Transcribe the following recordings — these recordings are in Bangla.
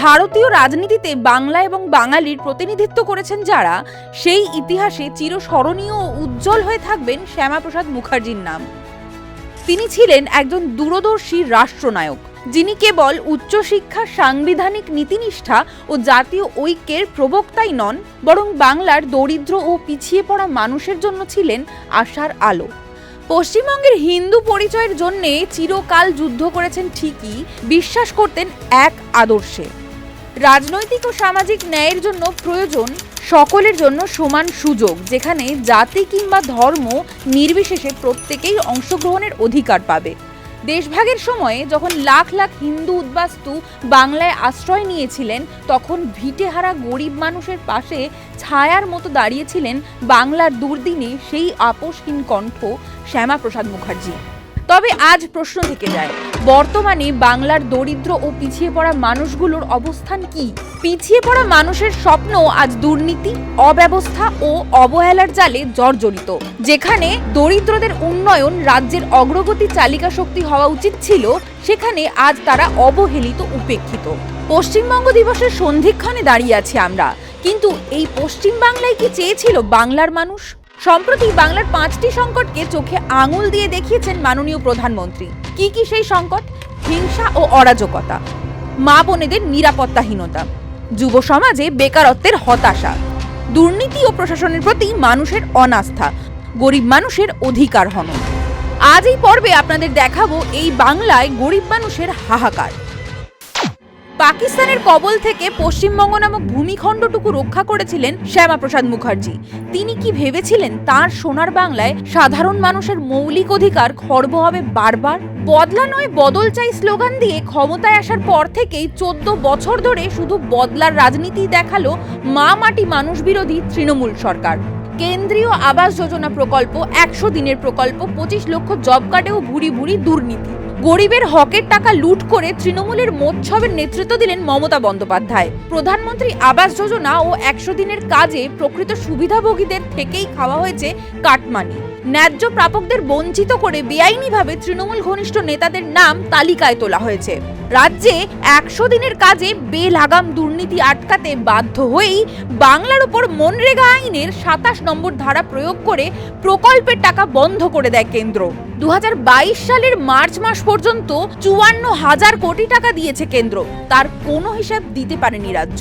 ভারতীয় রাজনীতিতে বাংলা এবং বাঙালির প্রতিনিধিত্ব করেছেন যারা, সেই ইতিহাসে চিরস্মরণীয় ও উজ্জ্বল হয়ে থাকবেন শ্যামাপ্রসাদ মুখার্জির নাম। তিনি ছিলেন একজন দূরদর্শী রাষ্ট্রনায়ক, যিনি কেবল উচ্চশিক্ষা, সাংবিধানিক নীতিনিষ্ঠা ও জাতীয় ঐক্যের প্রবক্তাই নন, বরং বাংলার দরিদ্র ও পিছিয়ে পড়া মানুষের জন্য ছিলেন আশার আলো। পশ্চিমবঙ্গের হিন্দু পরিচয়ের জন্যে চিরকাল যুদ্ধ করেছেন ঠিকই, বিশ্বাস করতেন এক আদর্শে। রাজনৈতিক ও সামাজিক ন্যায়ের জন্য প্রয়োজন সকলের জন্য সমান সুযোগ, যেখানে জাতি কিংবা ধর্ম নির্বিশেষে প্রত্যেকেই অংশগ্রহণের অধিকার পাবে। দেশভাগের সময়ে যখন লাখ লাখ হিন্দু উদ্বাস্তু বাংলায় আশ্রয় নিয়েছিলেন, তখন ভিটেহারা গরিব মানুষের পাশে ছায়ার মতো দাঁড়িয়েছিলেন বাংলার দুর্দিনে সেই আপোষহীন কণ্ঠ শ্যামাপ্রসাদ মুখার্জি। তবে আজ প্রশ্ন থেকে যায় বর্তমানে বাংলার দরিদ্র ও পিছিয়ে পড়া মানুষগুলোর অবস্থান কি? পিছিয়ে পড়া মানুষের স্বপ্ন আজ দুর্নীতি, অব্যবস্থা ও অবহেলার জালে জর্জরিত। যেখানে দরিদ্রদের উন্নয়ন রাজ্যের অগ্রগতি চালিকা শক্তি হওয়া উচিত ছিল, সেখানে আজ তারা অবহেলিত উপেক্ষিত। পশ্চিমবঙ্গ দিবসের সন্ধিক্ষণে দাঁড়িয়ে আছি আমরা। কিন্তু এই পশ্চিম বাংলায় কি চেয়েছিল বাংলার মানুষ? সম্প্রতি বাংলার পাঁচটি সংকটকে চোখে আঙুল দিয়ে দেখিয়েছেন মাননীয় প্রধানমন্ত্রী। কি কি সেই সংকট? হিংসা ও অরাজকতা। মা বোনেদের নিরাপত্তাহীনতা। যুব সমাজে বেকারত্বের হতাশা। দুর্নীতি ও প্রশাসনের প্রতি মানুষের অনাস্থা। গরিব মানুষের অধিকার হনন। আজ এই পর্বে আপনাদের দেখাবো এই বাংলায় গরিব মানুষের হাহাকার। পাকিস্তানের কবল থেকে পশ্চিমবঙ্গ নামক ভূমিখণ্ডটুকু রক্ষা করেছিলেন শ্যামাপ্রসাদ মুখার্জি। তিনি কি ভেবেছিলেন তার সোনার বাংলায় সাধারণ মানুষের মৌলিক অধিকার খর্ব হবে বারবার? বদলা নয়, বদল চাই স্লোগান দিয়ে ক্ষমতায় আসার পর থেকেই চোদ্দ বছর ধরে শুধু বদলার রাজনীতি দেখাল মা মাটি মানুষ বিরোধী তৃণমূল সরকার। কেন্দ্রীয় আবাস যোজনা প্রকল্প, একশো দিনের প্রকল্প, পঁচিশ লক্ষ জব কার্ডেও ভুরি ভুরি দুর্নীতি। গরিবের হকের টাকা লুট করে তৃণমূলের মোৎসবের নেতৃত্ব দিলেন মমতা বন্দ্যোপাধ্যায়। প্রধানমন্ত্রী আবাস যোজনা ও একশো দিনের কাজে প্রকৃত সুবিধাভোগীদের থেকেই খাওয়া হয়েছে কাটমানি। ন্যায্য প্রাপকদের বঞ্চিত করে বেআইনিভাবে তৃণমূল ঘনিষ্ঠ নেতাদের নাম তালিকায় তোলা হয়েছে। রাজ্যে একশো দিনের কাজে বেলাগাম দুর্নীতি আটকাতে বাধ্য হয়েই বাংলার ওপর মনরেগা আইনের সাতাশ নম্বর ধারা প্রয়োগ করে প্রকল্পের টাকা বন্ধ করে দেয় কেন্দ্র। দু হাজার বাইশ সালের মার্চ মাস পর্যন্ত চুয়ান্ন হাজার কোটি টাকা দিয়েছে কেন্দ্র। তার কোনো হিসাব দিতে পারেনি রাজ্য।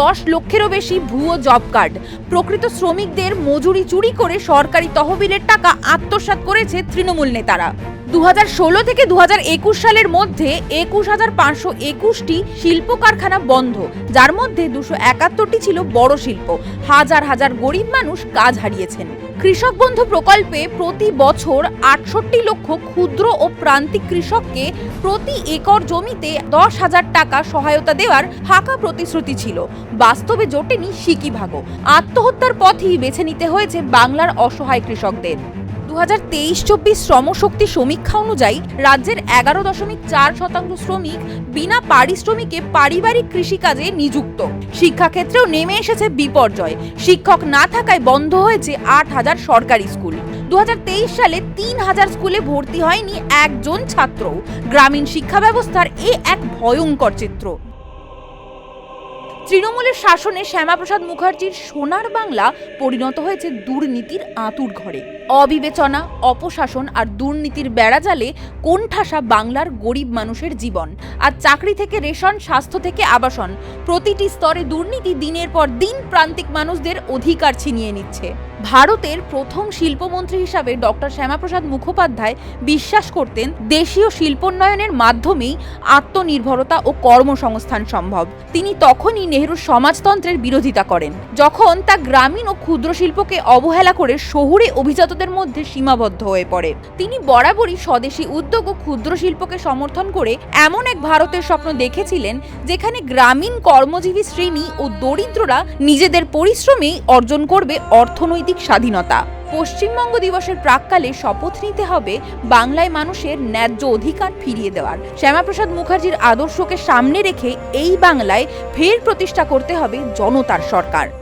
দশ লক্ষেরও বেশি ভুয়ো জব কার্ড। প্রকৃত শ্রমিকদের মজুরি চুরি করে সরকারি তহবিলের টাকা আত্মসাৎ করেছে তৃণমূল নেতারা। দু হাজার ষোলো থেকে দু হাজার একুশ সালের মধ্যে একুশ হাজার পাঁচশো একুশটি শিল্প কারখানা বন্ধ, যার মধ্যে দুশো একাত্তরটি ছিল বড় শিল্প। হাজার হাজার গরিব মানুষ কাজ হারিয়েছেন। কৃষক বন্ধু প্রকল্পে প্রতি বছর আটষট্টি লক্ষ ক্ষুদ্র ও প্রান্তিক কৃষককে প্রতি একর জমিতে দশ হাজার টাকা সহায়তা দেওয়ার ফাঁকা প্রতিশ্রুতি ছিল। বাস্তবে জোটেনি সিকি ভাগো আত্মহত্যার পথই বেছে নিতে হয়েছে বাংলার অসহায় কৃষকদের। দু হাজার তেইশ চব্বিশ শ্রমশক্তি সমীক্ষা অনুযায়ী রাজ্যের এগারো দশমিক চার শতাংশ শ্রমিক বিনা পারিশ্রমিকে পারিবারিক কৃষিকাজে নিযুক্ত। শিক্ষাক্ষেত্রেও নেমে এসেছে বিপর্যয়। শিক্ষক না থাকায় বন্ধ হয়েছে আট হাজার সরকারি স্কুল। দু হাজার তেইশ সালে তিন হাজার স্কুলে ভর্তি হয়নি একজন ছাত্র গ্রামীণ শিক্ষা ব্যবস্থার এ এক ভয়ঙ্কর চিত্র। তৃণমূলের শাসনে শ্যামাপ্রসাদ মুখার্জির সোনার বাংলা পরিণত হয়েছে দুর্নীতির আঁতুর ঘরে। অবিবেচনা, অপশাসন আর দুর্নীতির বেড়াজালে কোণঠাসা বাংলার গরিব মানুষের জীবন। আর চাকরি থেকে রেশন, স্বাস্থ্য থেকে আবাসন। প্রতিটি স্তরে দুর্নীতি দিনের পর দিন প্রান্তিক মানুষদের অধিকার ছিনিয়ে নিচ্ছে। ভারতের প্রথম শিল্পমন্ত্রী হিসাবে ডক্টর শ্যামাপ্রসাদ মুখোপাধ্যায় বিশ্বাস করতেন দেশীয় শিল্পোন্নয়নের মাধ্যমেই আত্মনির্ভরতা ও কর্মসংস্থান সম্ভব। তিনি তখনই নেহরুর সমাজতন্ত্রের বিরোধিতা করেন। যখন তা গ্রামীণ ও ক্ষুদ্র শিল্পকে অবহেলা করে শহুরে অভিজাতদের মধ্যে সীমাবদ্ধ হয়ে পড়ে। তিনি বরাবরই স্বদেশী উদ্যোগ ও ক্ষুদ্র শিল্পকে সমর্থন করে এমন এক ভারতের স্বপ্ন দেখেছিলেন, যেখানে গ্রামীণ কর্মজীবী শ্রেণি ও দরিদ্ররা নিজেদের পরিশ্রমেই অর্জন করবে অর্থনৈতিক স্বাধীনতা। পশ্চিমবঙ্গ দিবসের প্রাককালে শপথ নিতে হবে বাংলায় মানুষের ন্যায্য অধিকার ফিরিয়ে দেওয়ার। শ্যামাপ্রসাদ মুখার্জির আদর্শকে সামনে রেখে এই বাংলায় ফের প্রতিষ্ঠা করতে হবে জনতার সরকার।